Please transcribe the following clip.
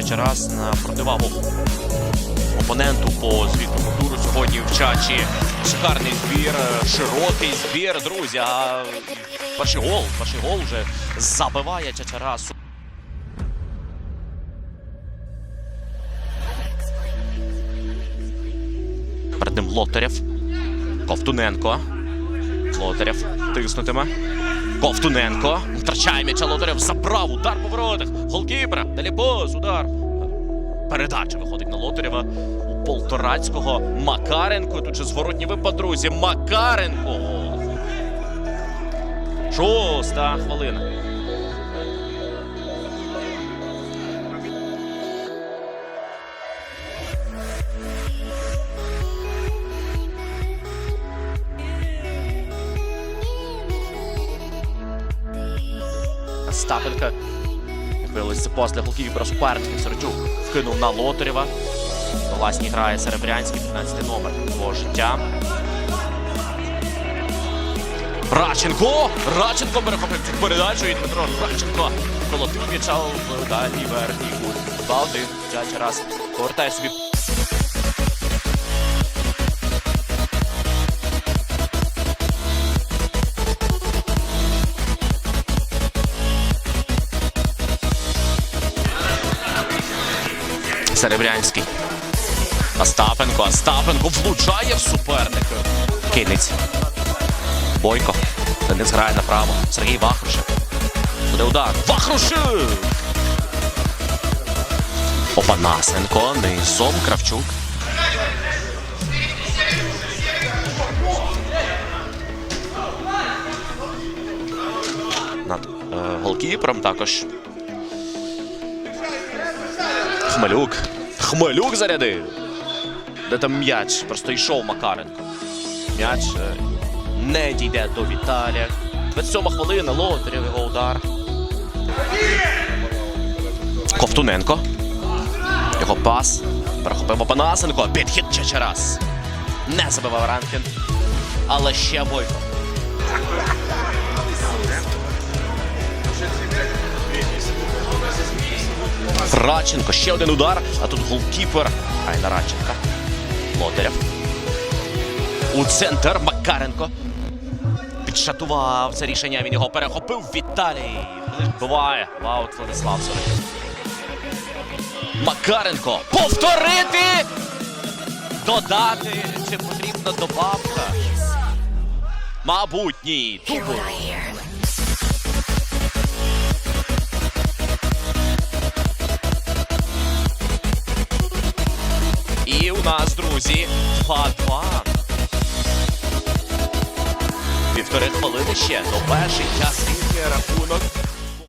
Чачарас на противагу опоненту по звітному туру сьогодні в Чачі. Шикарний збір, широкий збір, друзі. А перший гол, перший гол вже забиває Чачарасу. Перед ним Лотарєв. Ковтуненко. Лотарєв тиснутиме. Ковтуненко. Втрачає м'яча Лотарєв. Забрав удар по воротах. Голкіпера. Далі поз, удар. Передача виходить на Лотарєва. У Полторацького. Макаренко. Тут же зворотній випад, друзі. Макаренко. Шоста хвилина. Стапенка. Вились це пас для голкіпера суперників. Сердюк вкинув на Лотарєва. Власні грає Серебрянський, 15 номер твого життя. Радченко! Радченко перехопив цю передачу і Дмитро Радченко колотив м'яча в дальній верхній кут. 2-1. Дядя раз повертає собі Серебрянський. Остапенко, Остапенко влучає в суперника. Кинець. Бойко. Денис грає направо. Сергій Вахрушев. Буде удар. Вахрушев! Опанасенко. Низом Кравчук. Над е, голкіпером також. Хмелюк. Хмелюк зарядив. Де там м'яч? Просто йшов Макаренко. М'яч е, не дійде до Віталія. 27 хвилина, Лотарєв його удар. Ковтуненко. Його пас. Перехопив Опанасенко. Підхід Чечерас. Не забивав Ранкін. Але ще Бойко. Радченко, ще один удар, а тут голкіпер. Айна Радченка. Лотарєв. У центр Макаренко. Підшатував це рішення. Він його перехопив. Віталій. Буває. Ваут Владислав Сороків. Макаренко. Повторити! Додати. Чи потрібна добавка? Мабуть, ні. Тупо. Друзі, 2-2. Півтори хвилини ще. До перший час. Рахунок